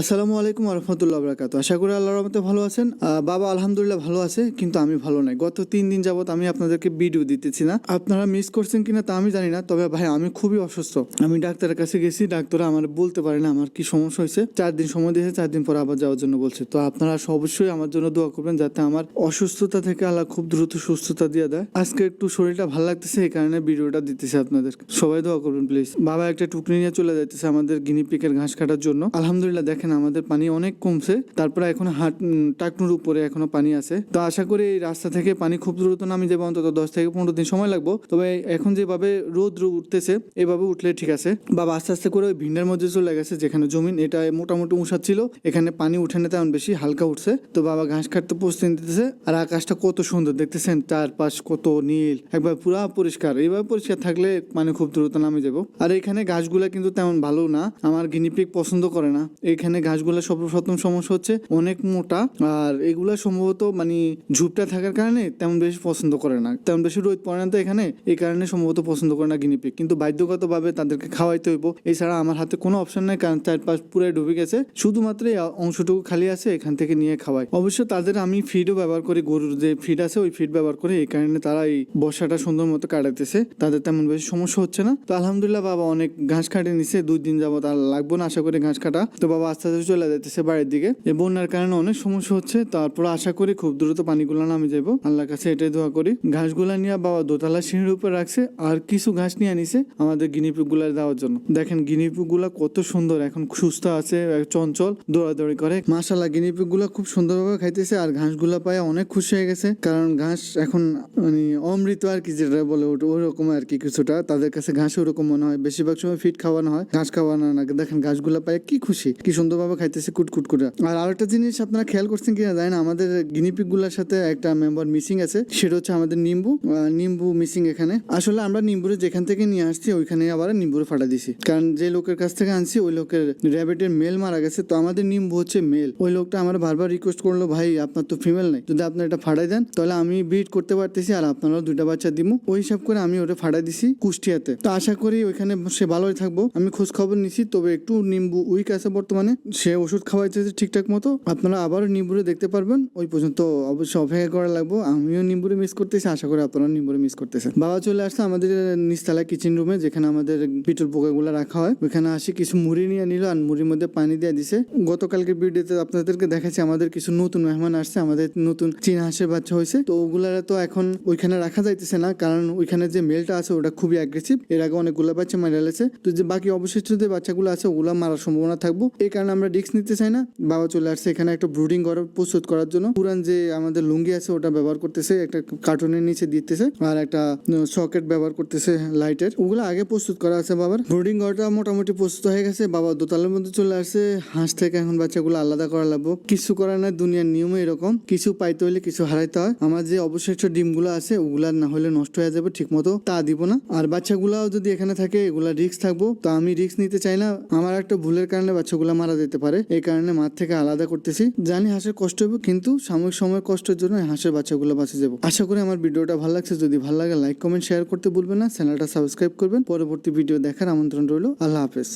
আসসালামু আলাইকুম রহমতুল্লাহ বরাকাত আশা করি আল্লাহর রহমতে ভালো আছেন। বাবা আলহামদুলিল্লাহ ভালো আছে, কিন্তু আমি ভালো নাই। গত তিন দিন যাবত আমি আপনাদেরকে ভিডিও দিতেছি না। আপনারা মিস করছেন কিনা তা আমি জানি না, তবে ভাই, আমি খুবই অসুস্থ। আমি ডাক্তারের কাছে গেছি ডাক্তার আমার বলতে পারে না আমার কি সমস্যা হয়েছে। চার দিন সময় দিয়েছে, চার দিন পর আবার যাওয়ার জন্য বলছে। তো আপনারা অবশ্যই আমার জন্য দোয়া করবেন যাতে আমার অসুস্থতা থেকে আল্লাহ খুব দ্রুত সুস্থতা দিয়ে দেয়। আজকে একটু শরীরটা ভালো লাগতেছে, এই কারণে ভিডিওটা দিতেছে আপনাদের সবাই দোয়া করবেন প্লিজ বাবা একটা টুকরি নিয়ে চলে যাইতেছে আমাদের গিনিপিকের ঘাস কাটার জন্য। আলহামদুলিল্লাহ, দেখেন আমাদের পানি অনেক কমছে। তারপরে এখন হাট টাকনুর উপরে এখনও পানি আছে। তো আশা করি এই রাস্তা থেকে পানি খুব দ্রুত নামি যাবে অন্তত দশ থেকে পনেরো দিন সময় লাগবে। তবে এখন যেভাবে রোদ উঠতেছে, এভাবে উঠলে ঠিক আছে। বাবা, আস্তে আস্তে করে ওই ভিন্ডের মধ্যে চলে গেছে, যেখানে জমিন, এটা মোটামুটি উষা ছিল। এখানে পানি উঠে না তেমন বেশি, হালকা উঠছে। তো বাবা ঘাস কাটতে প্রস্তুতি নিতেছে, আর আকাশটা কত সুন্দর, দেখতেছেন? চারপাশ কত নীল, একবার পুরা পরিষ্কার। এইভাবে পরিষ্কার থাকলে মানে খুব দ্রুত নামে যাব আর এখানে গাছগুলা কিন্তু তেমন ভালো না, আমার গিনিপিক পছন্দ করে না। এখানে গাছগুলা সর্বপ্রথম সমস্যা হচ্ছে অনেক মোটা, আর এগুলা সম্ভবত মানে ঝুপটা থাকার কারণে তেমন বেশি পছন্দ করে না। তেমন বেশি রোদ পড়ে না তো এখানে এই কারণে সম্ভবত পছন্দ করে না গিনিপিক কিন্তু বাধ্যগতভাবে তাদেরকে খাওয়াইতে হইব। এছাড়া আমার হাতে কোনো অপশন নাই, কারণ চারপাশ পুরাই ডুবে গেছে। শুধুমাত্র এই অংশটুকু খালি আছে, এখান থেকে নিয়ে খাওয়াই। অবশ্য তাদের আমি ফিডও ব্যবহার করি, গরুর যে ফিড আছে ওই ফিড ব্যবহার করে। এই কারণে তারা এই বর্ষাটা সুন্দর মতো কাটাইতেছে। তাদের তেমন বেশি সমস্যা হচ্ছে না। তো আলহামদুলিল্লাহ বাবা অনেক ঘাস কাটে নিছে, দুই দিন যাবত আর লাগবো না আশা করি ঘাস কাটা। তো বাবা আস্তে আস্তে চলে যাইতেছে বাড়ির দিকে। এই বন্যার কারণে অনেক সমস্যা হচ্ছে। তারপর আশা করি খুব দ্রুত পানিগুলো নামে যাব আল্লাহর কাছে এটাই দোয়া করি। ঘাসগুলা নিয়ে বাবা দোতলা সিঁড়ির উপর রাখছে আর কিছু ঘাস নিয়ে আনিছে আমাদের গিনিপিকগুলা দেওয়ার জন্য। দেখেন গিনিপিকগুলা কত সুন্দর, এখন সুস্থ আছে চঞ্চল, দৌড়াদৌড়ি করে। মাসাল্লাহ গিনিপিকগুলা খুব সুন্দরভাবে খাইতেছে আর ঘাসগুলা পায়ে অনেক খুশি হয়ে গেছে। কারণ ঘাস এখন মানে অমৃত আর কি যেটা বলে ওটা ওরকম আর কি কিছুটা। তাদের কাছে ঘাস ওরকম মনে হয়। বেশিরভাগ সময় ফিট খাওয়ানো হয়, ঘাস খাওয়ানো না। দেখেন ঘাসগুলা পায়ে কি খুশি, কি সুন্দরভাবে খাইতেছে কুটকুট করে। আর আরেকটা জিনিস আপনারা খেয়াল করছেন কিনা জানেন আমাদের গিনিপিকগুলার সাথে একটা মেম্বার মিসিং আছে, সেটা হচ্ছে আমাদের নিম্বু। নিম্বু মিসিং এখানে। আসলে আমরা নিম্বুরে যেখান থেকে নিয়ে আসছি, ওইখানে আবার নিম্বুরে ফাটা দিছি। কারণ যে লোকের কাছ থেকে আনছি, ওই লোকের র্যাবিটের মেল মারা গেছে, তো আমাদের নিম্বু হচ্ছে মেল ওই লোকটা আমার বারবার রিকোয়েস্ট করল, ভাই, আপনার তো ফিমেল নাই, যদি আপনি এটা ফাটাই দেন, তাহলে আমি বিট করতে পারতেছি, আর আপনারাও দুইটা বাচ্চা দিব ওই হিসাব করে আমি ওটা ফাটাই দিছি কুষ্টিয়াতে। তো আশা করি ওইখানে সে ভালোই থাকব। আমি খোঁজ খবর নিছি, তবে একটু নিম্বু উইক আছে বর্তমানে। সে ওষুধ খাওয়াইতেছে ঠিকঠাক মতো, আপনারা আবারও নিম্বুরে দেখতে পারবেন। ওই পর্যন্ত অবশ্যই অপেক্ষা করা লাগবো। আমিও নিম্বুরে মিস করতেছি, আশা করি আপনারা নিম্বুরে মিস করতেছেন। বাবা চলে আসছে আমাদের নিচতলা কিচেন রুমে যেখানে আমাদের পিটল পোকাগুলো রাখা হয়। ওইখানে আসি কিছু মুড়ি নিয়ে নিল আর মুড়ির মধ্যে পানি দিয়ে দিছে। গতকালকের ভিডিওতে আপনাদেরকে দেখাচ্ছি, আমাদের কিছু নতুন মেহমান আসছে, আমাদের নতুন চীন হাঁসের বাচ্চা হয়েছে। তো ওগুলার তো এখন ওইখানে রাখা যাইতেছে না, কারণ ওইখানে যে মেলটা আছে ওটা খুবই অ্যাগ্রেসিভ এর আগে অনেকগুলো বাচ্চা মারা গেছে। তো যে বাকি অবশিষ্ট যে বাচ্চাগুলো আছে, ওগুলো মারার সম্ভাবনা থাকব। এই কারণে আমরা রিস্ক নিতে চাই না। বাবা চলে আসছে, এখানে একটা ব্রুডিং ঘর প্রস্তুত করার জন্য। পুরান যে আমাদের লুঙ্গি আছে, ওটা ব্যবহার করতেছে, একটা কার্টুনের নিচে দিতেছে, আর একটা সকেট ব্যবহার করতেছে লাইটের ওগুলো আগে প্রস্তুত করা আছে বাবার। ব্রুডিং ঘরটা মোটামুটি প্রস্তুত হয়ে গেছে। বাবা দোতলার মধ্যে চলে আসছে, হাঁস থেকে এখন বাচ্চাগুলো আলাদা করা লাগবো। কিছু করার না দুনিয়ার নিয়ম এরকম। কিছু পাইতে হলে কিছু হারাইতে হয়। আমার যে অবশিষ্ট ডিমগুলো আছে, ওগুলা না হলে নষ্ট হয়ে যাবে ঠিক মতো তা দিব না। আর বাচ্চাগুলাও যদি এখানে থাকে, এগুলা রিস্ক থাকব। তো আমি রিস্ক নিতে চাই না। আমার একটা ভুলের কারণে বাচ্চাগুলা মারা যেতে পারে। এই কারণে মাঠ থেকে আলাদা করতেছি। জানি হাঁসের কষ্ট হবে কিন্তু সাময়িক সময় কষ্টের জন্য হাঁসের বাচ্চাগুলো বাঁচে যাব। আশা করি আমার ভিডিওটা ভালো লাগছে। যদি ভালো লাগে লাইক কমেন্ট শেয়ার করতে ভুলবেন না। চ্যানেলটা সাবস্ক্রাইব করবেন। পরবর্তী ভিডিও দেখার আমন্ত্রণ রইল। আল্লাহ হাফেজ।